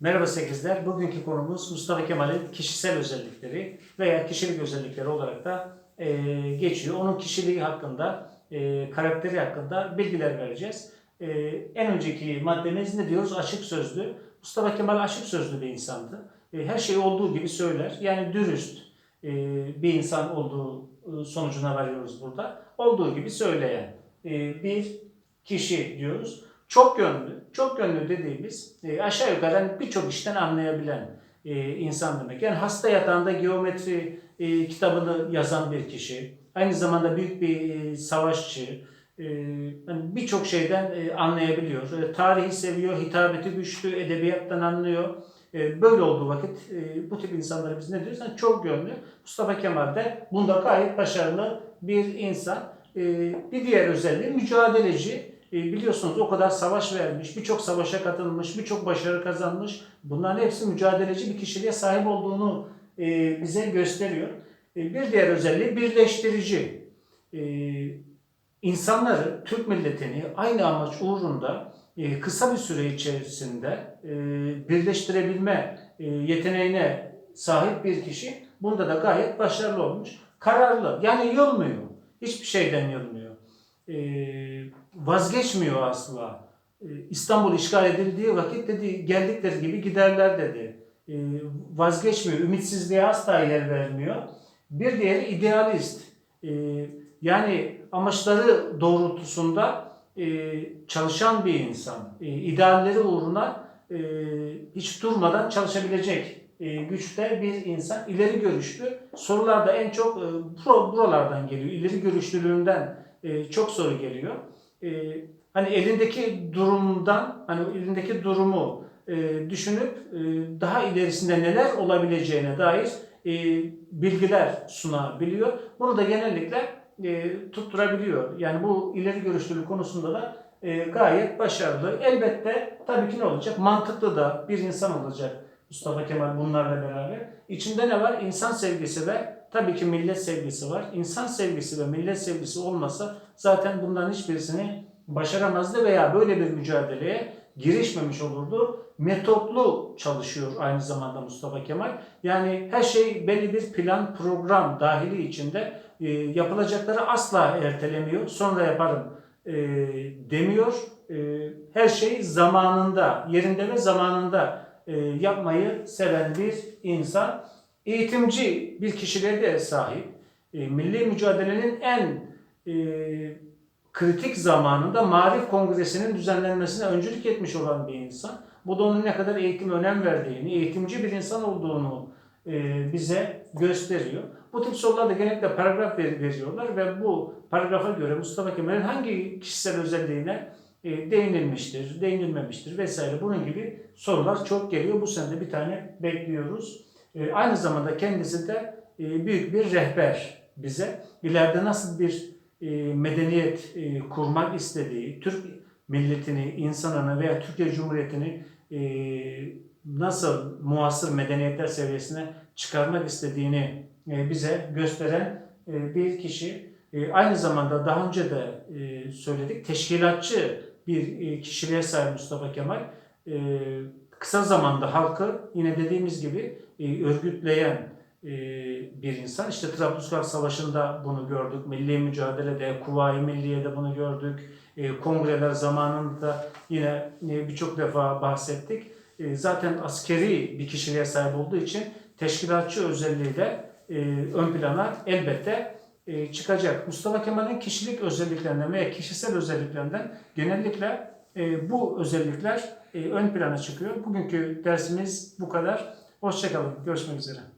Merhaba sekizler. Bugünkü konumuz Mustafa Kemal'in kişisel özellikleri veya kişilik özellikleri olarak da e, geçiyor. Onun kişiliği hakkında, e, karakteri hakkında bilgiler vereceğiz. E, en önceki maddemiz ne diyoruz? Açık sözlü. Mustafa Kemal açık sözlü bir insandı. E, her şeyi olduğu gibi söyler. Yani dürüst e, bir insan olduğu e, sonucuna varıyoruz burada. Olduğu gibi söyleyen e, bir kişi diyoruz. Çok yönlü, çok yönlü dediğimiz e, aşağı yukarı birçok işten anlayabilen e, insan demek. Yani hasta yatağında geometri e, kitabını yazan bir kişi, aynı zamanda büyük bir e, savaşçı, e, hani birçok şeyden e, anlayabiliyor. E, tarihi seviyor, hitabeti güçlü, edebiyattan anlıyor. E, böyle olduğu vakit e, bu tip insanlara biz ne diyoruz? Yani çok yönlü. Mustafa Kemal de bunda gayet başarılı bir insan. E, bir diğer özelliği mücadeleci. E, biliyorsunuz o kadar savaş vermiş, birçok savaşa katılmış, birçok başarı kazanmış. Bunların hepsi mücadeleci bir kişiliğe sahip olduğunu e, bize gösteriyor. E, bir diğer özelliği birleştirici. İnsanları, Türk milletini aynı amaç uğrunda kısa bir süre içerisinde birleştirebilme yeteneğine sahip bir kişi bunda da gayet başarılı olmuş. Kararlı, yani yılmıyor. Hiçbir şeyden yılmıyor. E, vazgeçmiyor asla. E, İstanbul işgal edildiği vakit dedi geldikleri gibi giderler dedi. E, vazgeçmiyor, ümitsizliğe asla yer vermiyor. Bir diğeri idealist. Yani amaçları doğrultusunda çalışan bir insan. İdealleri uğruna hiç durmadan çalışabilecek güçte bir insan. İleri görüşlü. Sorularda en çok bura- buralardan geliyor. İleri görüşlülüğünden e, çok soru geliyor. E, hani elindeki durumdan, hani elindeki durumu e, düşünüp e, daha ilerisinde neler olabileceğine dair e, bilgiler sunabiliyor. Bunu da genellikle e, tutturabiliyor. Yani bu ileri görüşlülük konusunda da e, gayet başarılı. Elbette tabii ki ne olacak? Mantıklı da bir insan olacak Mustafa Kemal bunlarla beraber. İçinde ne var? İnsan sevgisi ve tabii ki millet sevgisi var. İnsan sevgisi ve millet sevgisi olmasa zaten bunların hiçbirisini başaramazdı veya böyle bir mücadeleye girişmemiş olurdu. Metotlu çalışıyor aynı zamanda Mustafa Kemal. Yani her şey belli bir plan, program dahili içinde e, yapılacakları asla ertelemiyor. Sonra yaparım e, demiyor. E, her şey zamanında, yerinde ve zamanında e, yapmayı seven bir insan. Eğitimci bir kişiliğe de sahip. E, milli mücadelenin en e, kritik zamanında Marif Kongresi'nin düzenlenmesine öncülük etmiş olan bir insan. Bu da onun ne kadar eğitime önem verdiğini, eğitimci bir insan olduğunu e, bize gösteriyor. Bu tip sorularda genellikle paragraf ver- veriyorlar ve bu paragrafa göre Mustafa Kemal'in hangi kişisel özelliğine e, değinilmiştir, değinilmemiştir vesaire bunun gibi sorular çok geliyor. Bu sene de bir tane bekliyoruz. E, aynı zamanda kendisi de e, büyük bir rehber bize. İleride nasıl bir e, medeniyet kurmak istediği, Türk milletini, insanını veya Türkiye Cumhuriyeti'ni nasıl muasır medeniyetler seviyesine çıkarmak istediğini bize gösteren bir kişi. Aynı zamanda daha önce de söyledik, teşkilatçı bir kişiliğe sahip Mustafa Kemal. E, kısa zamanda halkı yine dediğimiz gibi e, örgütleyen e, bir insan. İşte Trablusgarp Savaşı'nda bunu gördük. Milli mücadelede, Kuvayi Milliye'de bunu gördük. E, kongreler zamanında yine e, birçok defa bahsettik. E, zaten askeri bir kişiliğe sahip olduğu için teşkilatçı özelliği de e, ön plana elbette e, çıkacak. Mustafa Kemal'in kişilik özelliklerinden veya kişisel özelliklerinden genellikle e, bu özellikler e, ön plana çıkıyor. Bugünkü dersimiz bu kadar. Hoşçakalın. Görüşmek üzere.